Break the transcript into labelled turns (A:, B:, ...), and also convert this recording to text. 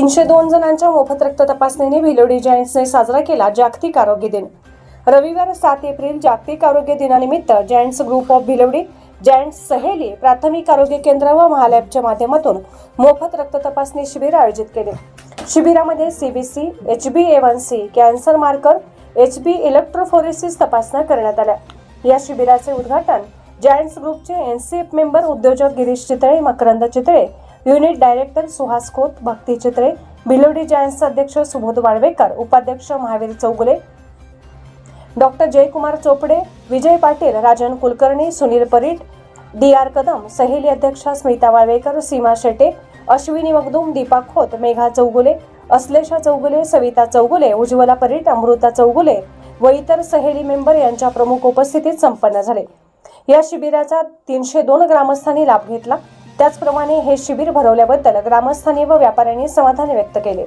A: तीनशे दोन जणांच्या मोफत रक्त तपासणीने भिलोडी जायंट्सने साजरा केला जागतिक आरोग्य दिन. रविवार सात एप्रिल जागतिक आरोग्य दिनानिमित्त giants group of Bhilwadi giants Saheli प्राथमिक आरोग्य केंद्र व महालॅबच्या माध्यमातून मोफत रक्त तपासणी शिबिर आयोजित केले. शिबिरामध्ये CBC H B A one C cancer marker H B electrophoresis तपासण्या करण्यात आल्या. या शिबिराचे उद्घाटन जायंट्स ग्रुपचे एन सी मेंबर उद्योजक Girish Chitale Makarand Chitale unit director Suhas Khot Bhakti Chitre Bhilwadi giants अध्यक्ष सुबोध वाळवेकर उपाध्यक्ष Mahavir Chougule doctor Jaykumar Chopde Vijay Patil Rajan Kulkarni Sunil Parit D R Kadam Saheli अध्यक्षा स्मिता वाळवेकर सीमा शेटे अश्विनी मगदूम दीपा खोत मेघा चौगुले अश्लेषा चौगुले सविता चौगुले उज्ज्वला परीट अमृता चौगुले व इतर सहेली member यांच्या प्रमुख उपस्थितीत संपन्न झाले. या शिबिराचा तीनशे दोन ग्रामस्थांनी लाभ घेतला. त्याचप्रमाणे हे शिबिर भरवल्याबद्दल ग्रामस्थांनी व व्यापाऱ्यांनी समाधान व्यक्त केले.